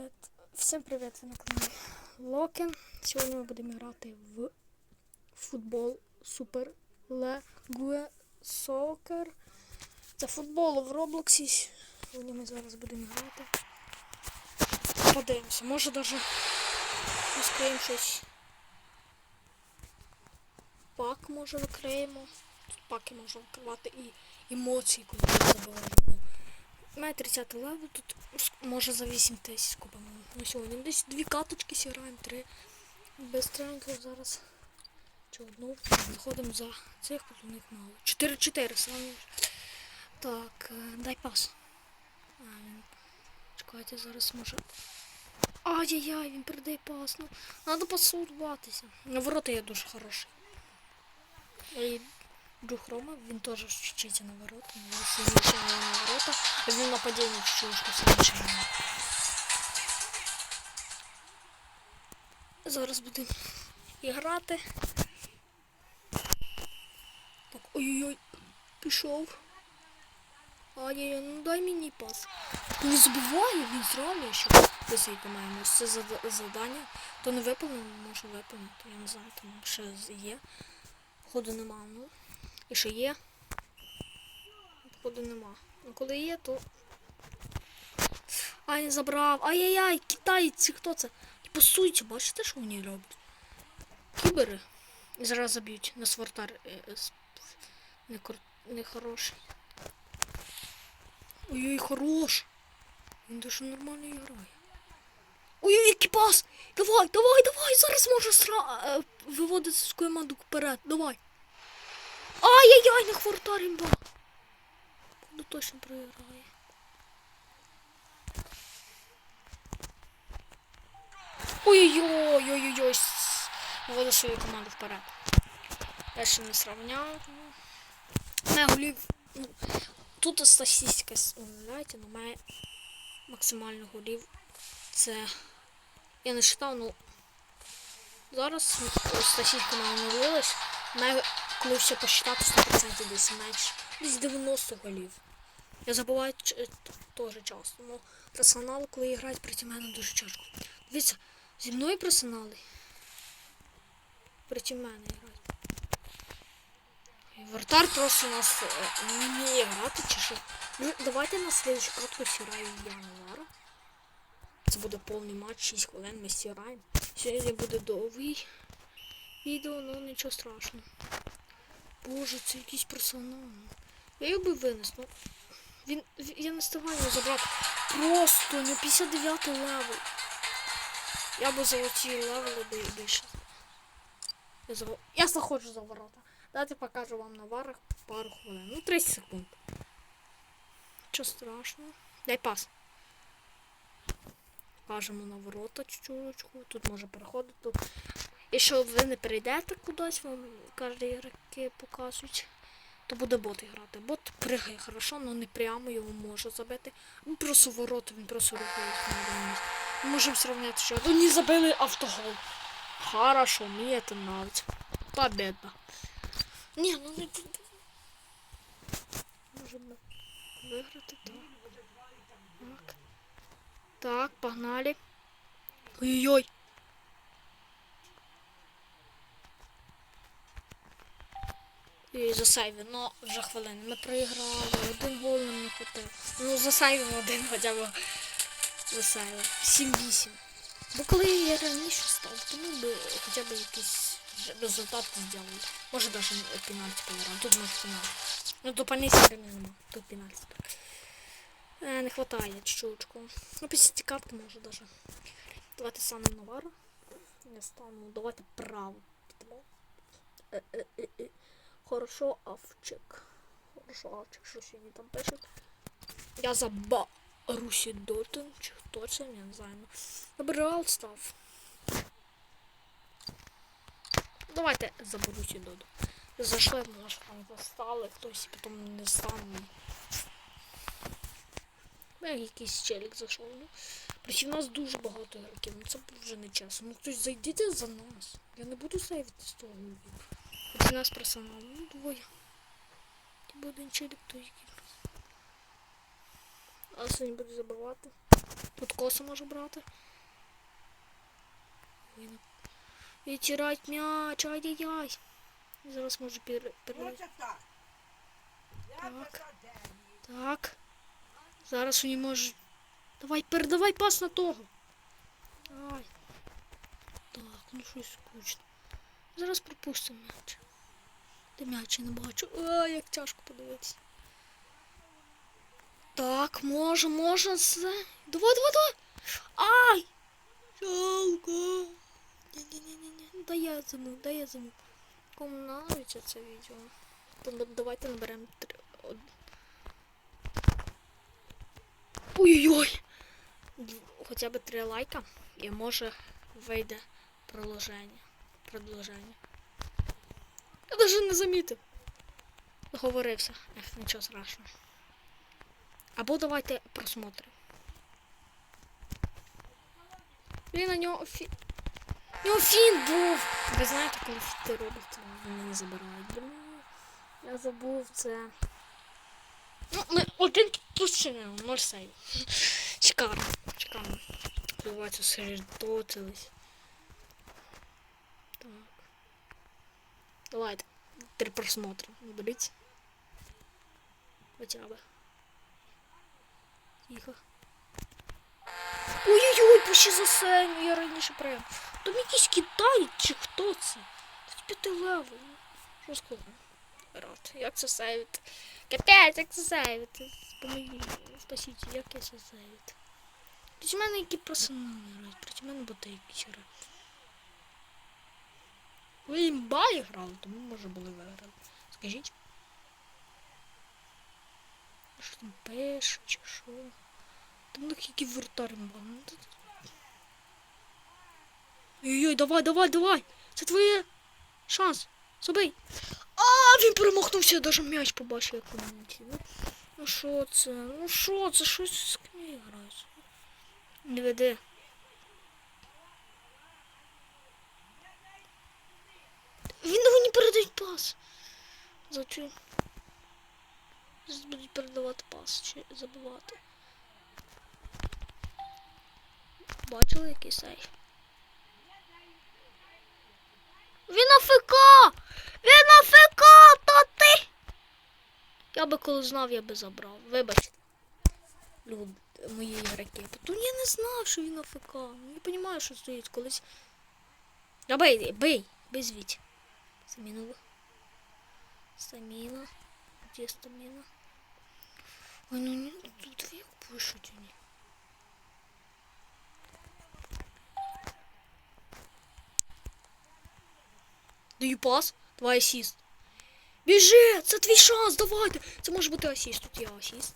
привіт! Всім привіт! Ви на каналі Локен. Сьогодні ми будемо грати в футбол Супер Легуе Сокер. Це футбол в Роблоксі. Сьогодні ми зараз будемо грати. Подивимося, може навіть відкриємо щось. Пак може викриємо. Тут паки можна викривати і емоції, коли ти забуваєш. Має 30 левел, тут може за 8 тисяч купимо. На сьогодні десь дві каточки зіграємо, три. Бистренько зараз. Чи одну. Виходимо за цих, тут у них мало. 4-4 самі. Так, е, дай пас. А, він... Чекайте, зараз може. Ай-яй-яй, він передає пас. Ну, треба пасуватися. На ворота я дуже хороший. Друг Рома, він теж вчиться на ворота. Він сильніше на ворота. А він нападіння чуть-чуть сильніше. на- Зараз будемо грати. Так, ой-ой-ой, пішов. Ай-яй-яй, ну дай мені пас. Не забуває, він зробить, що висейка маємо. Це завдання. То не виповнено, може виповнити. Я не знаю, там ще є. Ходу нема, ну. І що є? Походу нема. Ну коли є, то. Ай, не забрав. Ай-яй-яй, китайці, хто це? І по бачите, що вони роблять? Кібери. І зараз заб'ють. Нас вратар е, е, не, кор... не хороший. Ой-ой, хорош. Він дуже нормально грає. Ой-ой, який пас! Давай, давай, давай! Зараз може сра... е, виводити з команду вперед. Давай. Ай-яй-яй, не хвартар імба. Ну точно проіграє. Ой-ой-ой, ой-ой-ой. Виводить свою команду вперед. Я ще не сравняв. Не голів. Ну, тут статистика, знаєте, ну має максимально голів. Це. Я не читав, ну. Зараз статистика мене оновилась. Має, коли все посчитати 100% десь менше. Десь 90 голів. Я забуваю е, теж часто. Ну, персонали, коли грають проти мене дуже тяжко. Дивіться, зі мною персонали. Проти мене грають. І Вратар просто у нас е, не вміє грати чи що. Ну, давайте на слідчу катку сіграю я Навара. Це буде повний матч, 6 хвилин, ми сіграємо. Сьогодні буде довгий відео, ну нічого страшного. Боже, це якийсь персонал. Я його би винес, ну. Він, я не встигаю його забрати. Просто ну 59 левел. Я би золоті левели би більше. Я, за... я заходжу за ворота. Давайте покажу вам на варах пару хвилин. Ну 30 секунд. Нічого страшного. Дай пас. Кажемо на ворота чуть-чуть. Тут може переходити. Якщо ви не перейдете кудись, вам кожні показують, то буде бот грати. Бот пригає хорошо, але не прямо його може забити. Ну просто ворота, він просто рухається на місці. Ми можемо сравняти, що ну, не забили автогол. Хорошо, мені це нравится. Победа. Ні, ну не Можемо виграти так. Так. Так, погнали. Ой-ой-ой. І засейві, ну вже хвилини. Ми проіграли, один гол нам не хватило. Ну засейвимо один хоча б засейвив. 7-8. Бо коли я раніше став, то ми би хоча б якийсь результат зробили. Може навіть пенальті поіграв. Тут може пенальті. Ну то паніці нема. Тут пенальті так. Е, не хватає чуть-чутку. Ну після ці карти може даже. Давайте станемо Навара. Я стану. Давайте право. Е, е, е, е. Хорошо, Авчик. Хорошо, Авчик, що сьогодні там пишуть. Я за Барусі Дотен, чи хто це, я не знаю. Набирал став. Давайте за Борусі Доду. Зайшли, може там застали, хтось потім не стане. Ну, якийсь челік зайшов. Ну, проти нас дуже багато ігроків, ну це вже не чесно. Ну хтось зайдіть за нас. Я не буду сейвити з того. Проти нас персонал, ну двоє. Ті челік, то який. А сьогодні буду забивати. Тут коса можу брати. Ну. Відтирать м'яч, ай-яй-яй. Зараз можу пер... пер... Так. Так. Зараз вони можуть. Давай, передавай пас на того. Давай. Так, ну щось скучно. Зараз пропустимо м'яч. Де м'яч я не бачу. А, як тяжко подивитися. Так, може, може все. Давай, давай, давай. Ай! Жалко. Ні-ні-ні-ні. Дай я зиму, дай я зиму. Кому нравиться це відео? То давайте наберемо три. Ой-ой-ой. Хоча б три лайка і може вийде продовження. Продовження. Навіть не замітив. Договорився. Ех, нічого страшного. Або давайте просмотри. Він на нього фі... У нього фін був. Ви знаєте, коли фіти роблять, вони не забирають. Блін, Я забув це. Ну, ми один пущення, ноль сейв. Шикарно, шикарно. Давайте сосредоточились. Так. Давайте. Три просмотра. Наберіть. Хоча б. Тихо. Ой-ой-ой, почти за сейв, я раніше прям. Там якийсь Китай чи хто це? Тут п'яти левел. Що складно? Рад. Як це сейвити? Капець, як це сейвити? Помогіть, спасіть, як я це сейвити? Проти мене які персонали проти мене боти грають. Ви імбалі грали, тому може були виграли. Скажіть. Що там пише, чи що? Там які вратар імбали. Ну, Ой-ой, давай, давай, давай! Це твоє шанс. Забий. А, він перемахнувся, навіть м'яч побачив, як він. Ну, що це? Ну що це? Щось з ким грають? Не веде. Він мені передають пас. Зачем? Зараз будуть передавати пас чи забивати. Бачили який сейф? Він АФК! Він АФК! Та ти! Я би коли знав, я би забрав. Вибачте. Люд, мої ігроки. Тут я не знав, що він АФК. Не розумію, що стоїть колись. Бей, бей, бей звідь. Саміну. Саміна. Де стаміна? Ой, ну не, тут як пишуть вони. Даю пас, давай асіст. Біжи, це твій шанс, давайте. Це може бути асіст, тут є асіст.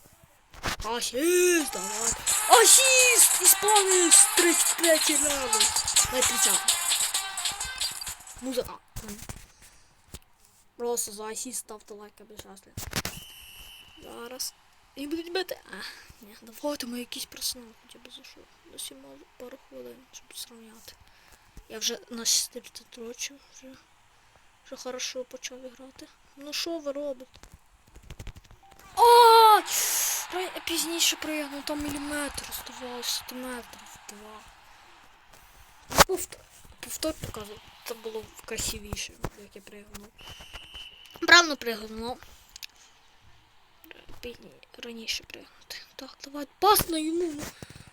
Асіст, давай. Асіст! Іспанець! 35 левел. Давай 30. Музика. Просто за асіст ставте лайк, аби щасливо. Зараз. І будуть бити. А, ні, давайте ми якийсь персонал хоча б за що. Досі можу пару хвилин, щоб зрівняти. Я вже на 40 років вже. Вже хорошо почав грати. Ну що ви робите? Я пізніше приїхав, там міліметр оставалось сантиметрів два. Повтор, повтор показував. Це було красивіше, як я пригнув. Правильно пригнув. Раніше пригнути. Так, давай пас на йому.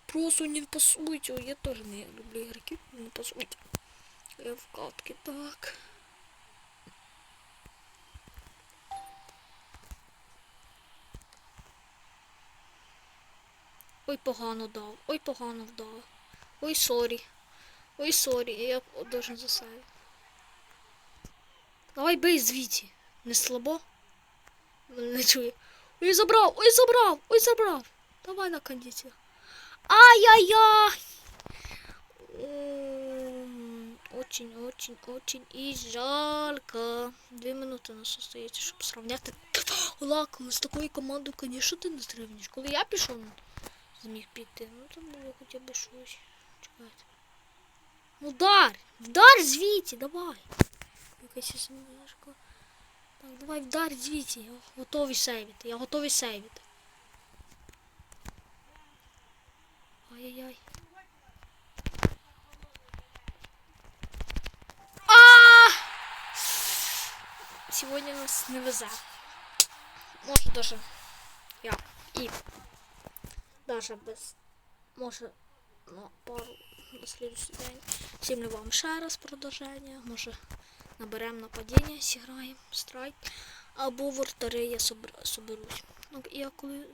Просто не пасуйте. Я теж не люблю ігроків, не пасуйте. Я в катки, так. Ой, погано дав. Ой, погано вдав. Ой, сорі. Ой, сорі, я должен засейв. Давай бей звідти. Не слабо? Не чую. Ой, забрав, ой, забрав, ой, забрав. Давай на кондицію. Ай-яй-яй. Очень, очень, очень і жалко. Дві минути у нас остається, щоб сравняти. Лак, з такою командою, звісно, ти не зрівнюєш. Коли я пішов, зміг піти. Ну там було хоча б щось. Чекайте. Ну вдар! Вдар звідти, давай. Якась смішка. Так, давай вдар звідти. Я готовий сейвити. Я готовий сейвити. Ай-яй-яй. А! Сегодня нас не везе. Може даже я. І даже без. Може на пару на слідуючий день. Сімлю вам ще раз продовження. Може наберемо нападіння, зіграємо страйк. Або вратари я собер- соберусь. Ну, я коли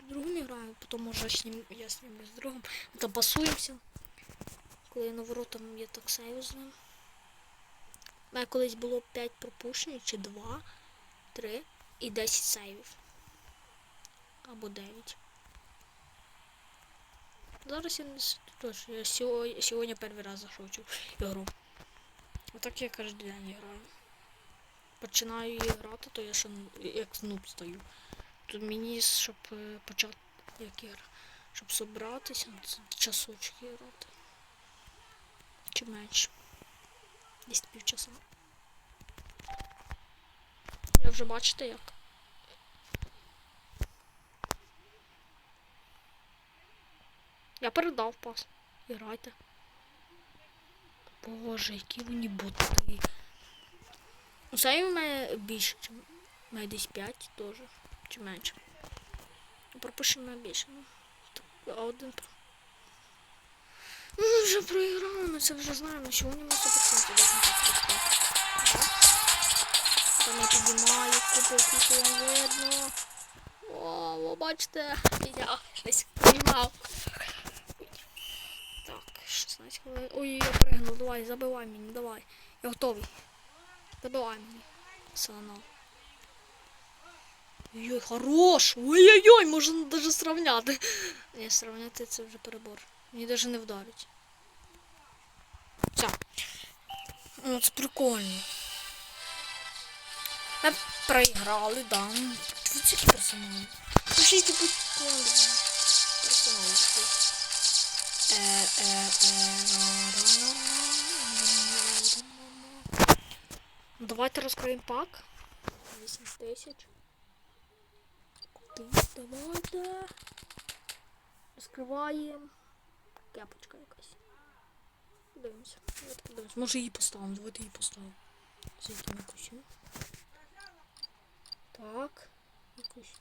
з другом граю, потім може снім, я знімлю з другом. Ми там пасуємося. Коли я на воротам я так сейву з ним. У мене колись було 5 пропущень, чи 2, 3 і 10 сейвів. Або 9. Зараз я не теж. Я сьогодні, перший раз зайшов ігру. Отак я кожен день граю. Починаю її грати, то я ще як снуп стою. Тут мені, щоб е, почати як ігра, щоб собратися, часочки грати. Чи менше. Десь півчаса. Я вже бачите як. Я передав пас. Грайте. Боже, які вони боти. Усе в мене більше, у мене десь 5 теж. Чи менше. Ну, Пропущено більше. Ну, один про. Ну, ми вже проіграли, ми це вже знаємо. Сьогодні ми 100% должны. Там я піднімаю, купу купу видно. О, бачите, я десь піднімав. Так, 16 хвилин. Ой, я пригнув, давай, забивай мені, давай. Я готовий. Забивай мені. Сана. Ой, хорош! Ой-ой-ой, можна навіть сравняти. Ні, сравняти це вже перебор. Мені навіть не вдарить. Все. Ну, це прикольно. Ми проіграли, да. Ну, Тут які персонали. Ну, ще й типу. Давайте розкриємо пак. 8 тисяч. Ти, давайте. Розкриваємо. Кепочка якась. Подивимося. Подивимося. Може її поставимо, давайте її поставимо. З яким якусь. Так. Якусь.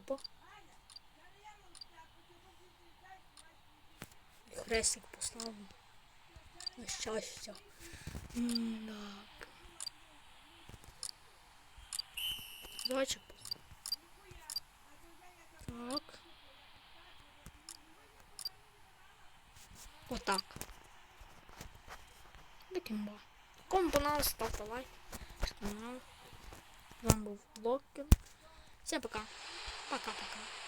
Опа. Хрестик поставимо. На щастя. Так. Зайчик. Так. Отак. Таким ба. Кому понравилось, ставте лайк. Канал. З вами був Блокер. Всем пока. Пока-пока.